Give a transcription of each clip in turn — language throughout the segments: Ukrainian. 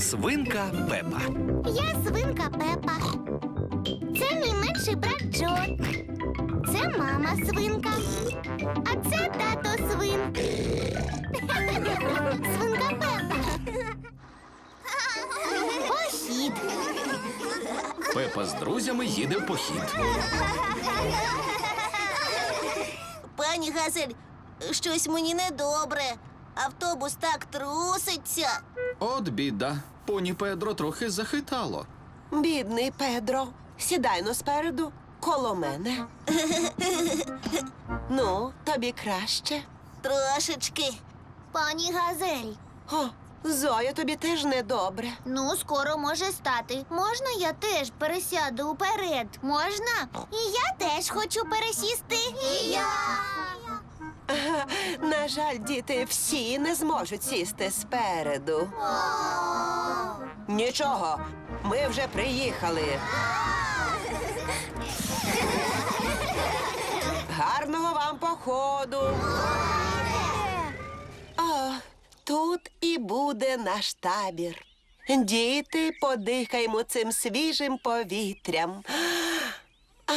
Свинка Пепа. Я свинка Пепа. Це мій менший брат Джо. Це мама свинка. А це тато свин. Свинка Пепа. Похід. Пепа з друзями їде в похід. Пані Газель, щось мені недобре. Автобус так труситься. От біда. Поні Педро трохи захитало. Бідний Педро, сідай но спереду коло мене. ну, тобі краще. Трошечки. Пані Газель. О, Зоя, тобі теж недобре. Ну, скоро може стати. Можна я теж пересяду уперед? Можна? І я теж хочу пересісти. І я. На жаль, діти всі не зможуть сісти спереду. Нічого, ми вже приїхали. Гарного вам походу. О, тут і буде наш табір. Діти, подихаймо цим свіжим повітрям. А.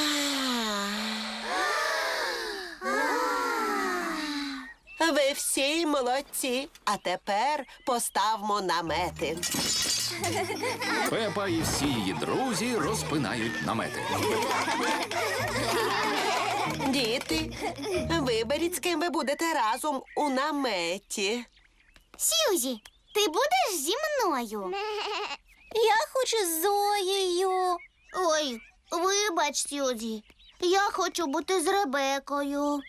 Ви всі молодці. А тепер поставмо намети. Пепа і всі її друзі розпинають намети. Діти, виберіть, з ким ви будете разом у наметі. Сюзі, ти будеш зі мною? Я хочу з Зоєю. Ой, вибач, Сюзі. Я хочу бути з Ребекою.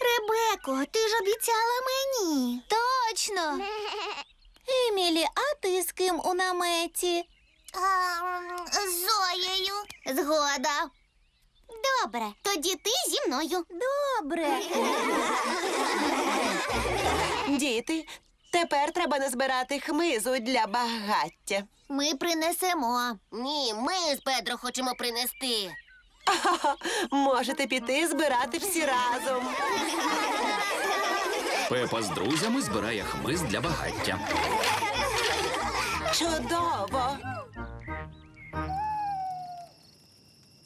Ребеко, ти ж обіцяла мені. Точно. Емілі, а ти з ким у наметі? З Зоєю. Згода. Добре, тоді ти зі мною. Добре. Діти, тепер треба назбирати хмизу для багаття. Ми принесемо. Ні, ми з Педро хочемо принести. Можете піти збирати всі разом. Пепа з друзями збирає хмиз для багаття. Чудово!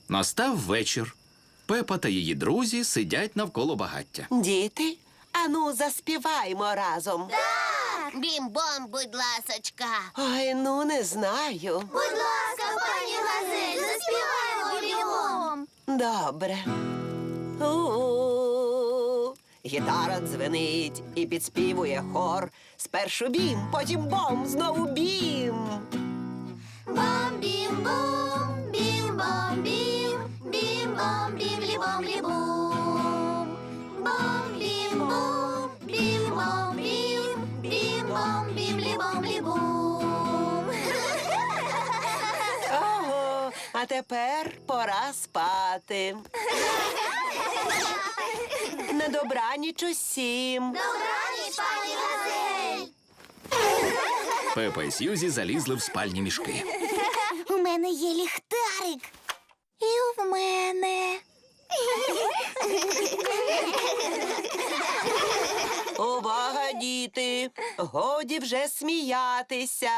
Настав вечір. Пепа та її друзі сидять навколо багаття. Діти, ану заспіваймо разом. Бім-бом, будь ласочка. Ой, ну не знаю. Будь ласка, пані Газель, заспіваємо. Добре. Гітара дзвенить і підспівує хор. Спершу бім, потім бом, знову бім. А тепер пора спати. На добраніч усім. Добраніч, пані Газель. Пепа і Сьюзі залізли в спальні мішки. У мене є ліхтарик. І в мене. Увага, діти! Годі вже сміятися.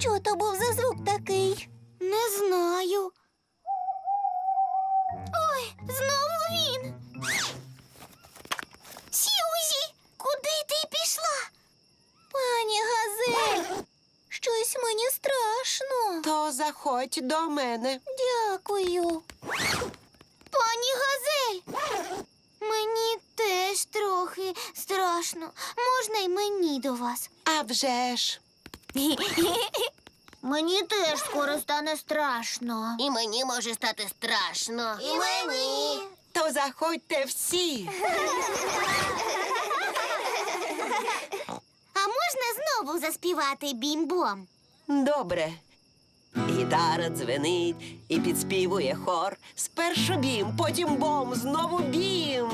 Що то був за звук такий? Не знаю. Ой, знову він. Сюзі, куди ти пішла? Пані Газель, щось мені страшно. То заходь до мене. Дякую. Пані Газель. Мені теж трохи страшно. Можна й мені до вас. А вже ж. Мені теж скоро стане страшно. І мені може стати страшно. І мені. То заходьте всі. А можна знову заспівати бім-бом? Добре. Гітара дзвенить і підспівує хор. Спершу бім, потім бом, знову бім.